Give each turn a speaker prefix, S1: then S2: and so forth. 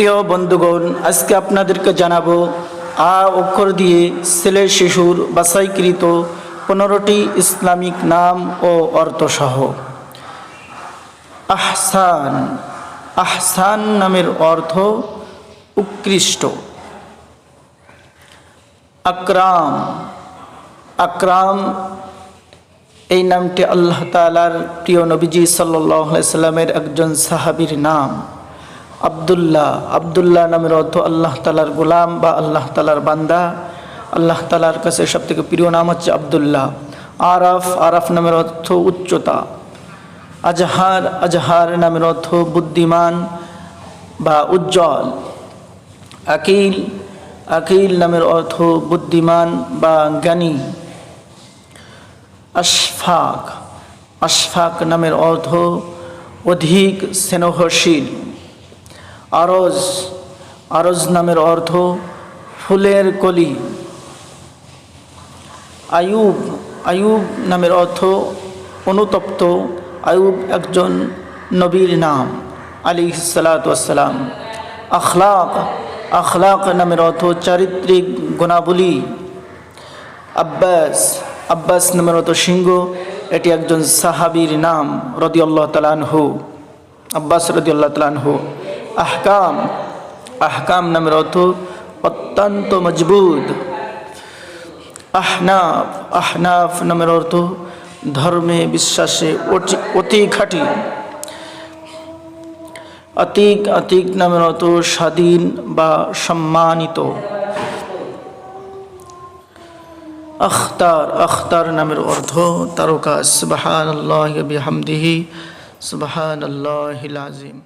S1: প্রিয় বন্ধুগণ, আজকে আপনাদেরকে জানাব আ অক্ষর দিয়ে ছেলে শিশুর বাছাইকৃত পনেরোটি ইসলামিক নাম ও অর্থসহ। আহসান আহসান নামের অর্থ উৎকৃষ্ট। আকরাম আকরাম, এই নামটি আল্লাহ তালার প্রিয় নবীজি সাল্লাহ সাল্লামের একজন সাহাবীর নাম। আবদুল্লাহ আবদুল্লাহ নামের অর্থ আল্লাহ তালার গোলাম বা আল্লাহ তালার বান্দা। আল্লাহ তালার কাছে সবথেকে প্রিয় নাম হচ্ছে আবদুল্লাহ। আরাফ আরাফ নামের অর্থ উচ্চতা। আজহার আজহার নামের অর্থ বুদ্ধিমান বা উজ্জ্বল। আকিল আকিল নামের অর্থ বুদ্ধিমান বা জ্ঞানী। আশফাক আশফাক নামের অর্থ অধিক স্নেহশীল। আরজ আরজ নামের অর্থ ফুলের কলি। আয়ুব আয়ুব নামের অর্থ অনুতপ্ত। আয়ুব একজন নবীর নাম আলী সালাতাম আখলাক আখলাক নামের অর্থ চারিত্রিক গুণাবলী। আব্বাস আব্বাস নামের অর্থ সিংহ এটি একজন সাহাবীর নাম রদিউল্লাহ তালানহু আব্বাস রদিউল্লাহ তালানহু আহকাম আহকাম নামের অর্থ অত্যন্ত মজবুত। আহনাফ আহনাফ নামের অর্থ ধর্মে বিশ্বাসে অতি- খাঁটি। আতিক আতিক নামের অর্থ স্বাধীন বা সম্মানিত। আখতার আখতার নামের অর্থ তারকা সুবাহান আল্লাহ বিহামদিহি সুবাহান আল্লাহ আজিম